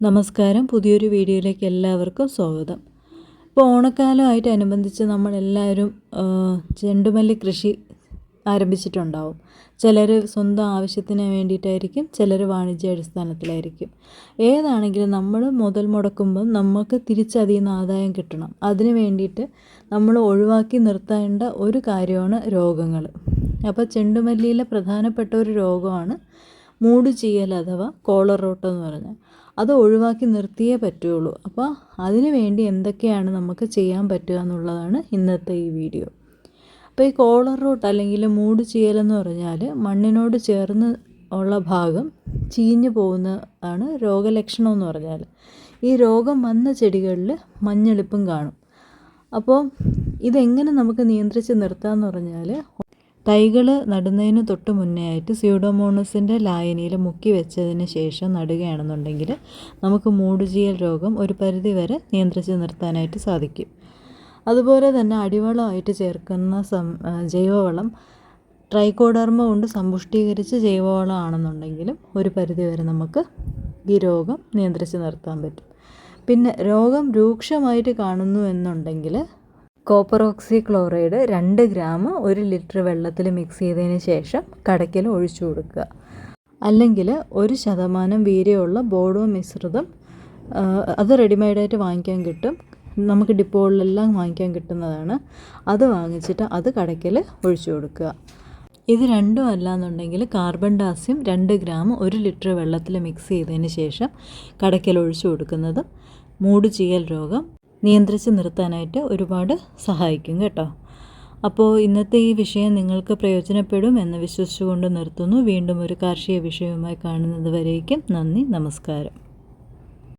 നമസ്കാരം. പുതിയൊരു വീഡിയോയിലേക്ക് എല്ലാവർക്കും സ്വാഗതം. ഇപ്പോൾ ഓണക്കാലമായിട്ട് അനുബന്ധിച്ച് നമ്മളെല്ലാവരും ചെണ്ടുമല്ലി കൃഷി ആരംഭിച്ചിട്ടുണ്ടാവും. ചിലർ സ്വന്തം ആവശ്യത്തിന് വേണ്ടിയിട്ടായിരിക്കും ചിലർ വാണിജ്യ വാണിജ്യാടിസ്ഥാനത്തിലായിരിക്കും. ഏതാണെങ്കിലും നമ്മൾ മുതൽ മുടക്കുമ്പം നമുക്ക് തിരിച്ചതിൽ നിന്ന് ആദായം കിട്ടണം. അതിന് വേണ്ടിയിട്ട് നമ്മൾ ഒഴിവാക്കി നിർത്തേണ്ട ഒരു കാര്യമാണ് രോഗങ്ങൾ അപ്പോൾ ചെണ്ടുമല്ലിയിലെ പ്രധാനപ്പെട്ട ഒരു രോഗമാണ് മൂടുചീയൽ അഥവാ കോളർ എന്ന് പറഞ്ഞാൽ. അത് ഒഴിവാക്കി നിർത്തിയേ പറ്റുള്ളൂ അപ്പോൾ അതിനു വേണ്ടി എന്തൊക്കെയാണ് നമുക്ക് ചെയ്യാൻ പറ്റുക എന്നുള്ളതാണ് ഇന്നത്തെ ഈ വീഡിയോ. അപ്പോൾ ഈ കോളർ റൂട്ട് അല്ലെങ്കിൽ മൂട് ചീയലെന്ന് പറഞ്ഞാൽ മണ്ണിനോട് ചേർന്ന് ഉള്ള ഭാഗം ചീഞ്ഞു പോകുന്നതാണ് രോഗലക്ഷണം എന്ന് പറഞ്ഞാൽ ഈ രോഗം വന്ന ചെടികളിൽ മഞ്ഞളിപ്പും കാണും. അപ്പോൾ ഇതെങ്ങനെ നമുക്ക് നിയന്ത്രിച്ച് നിർത്താമെന്ന് പറഞ്ഞാൽ തൈകൾ നടുന്നതിന് തൊട്ട് മുന്നേ ആയിട്ട് സ്യൂഡോമോണസിന്റെ ലായനിയിൽ മുക്കി വെച്ചതിന് ശേഷം നടുകയാണെന്നുണ്ടെങ്കിൽ നമുക്ക് മൂടുചീയൽ രോഗം ഒരു പരിധി വരെ നിയന്ത്രിച്ച് നിർത്താനായിട്ട് സാധിക്കും. അതുപോലെ തന്നെ അടിവളമായിട്ട് ചേർക്കുന്ന സം ജൈവവളം ട്രൈക്കോഡർമ കൊണ്ട് സമ്പുഷ്ടീകരിച്ച് ജൈവവളമാണെന്നുണ്ടെങ്കിലും ഒരു പരിധി വരെ നമുക്ക് ഈ രോഗം നിയന്ത്രിച്ച് നിർത്താൻ പറ്റും. പിന്നെ രോഗം രൂക്ഷമായിട്ട് കാണുന്നു എന്നുണ്ടെങ്കിൽ കോപ്പർ ഓക്സി ക്ലോറൈഡ് രണ്ട് ഗ്രാം ഒരു ലിറ്റർ വെള്ളത്തിൽ മിക്സ് ചെയ്തതിന് ശേഷം കടയ്ക്കൽ ഒഴിച്ചു കൊടുക്കുക. അല്ലെങ്കിൽ ഒരു ശതമാനം വീര്യമുള്ള ബോഡോ മിശ്രിതം അത് റെഡിമെയ്ഡായിട്ട് വാങ്ങിക്കാൻ കിട്ടും. നമുക്ക് ഡിപ്പോകളിലെല്ലാം വാങ്ങിക്കാൻ കിട്ടുന്നതാണ്. അത് വാങ്ങിച്ചിട്ട് അത് കടയ്ക്കൽ ഒഴിച്ചു കൊടുക്കുക. ഇത് രണ്ടും അല്ലാന്നുണ്ടെങ്കിൽ കാർബൺ ഡാസ്യം രണ്ട് ഗ്രാം ഒരു ലിറ്റർ വെള്ളത്തിൽ മിക്സ് ചെയ്തതിന് ശേഷം കടയ്ക്കൽ ഒഴിച്ചു കൊടുക്കുന്നത് മൂടുചീയൽ രോഗം നിയന്ത്രിച്ച് നിർത്താനായിട്ട് ഒരുപാട് സഹായിക്കും കേട്ടോ. അപ്പോൾ ഇന്നത്തെ ഈ വിഷയം നിങ്ങൾക്ക് പ്രയോജനപ്പെടും എന്ന് വിശ്വസിച്ചുകൊണ്ട് നിർത്തുന്നു. വീണ്ടും ഒരു കാർഷിക വിഷയവുമായി കാണുന്നത് വരേക്കും നന്ദി നമസ്കാരം.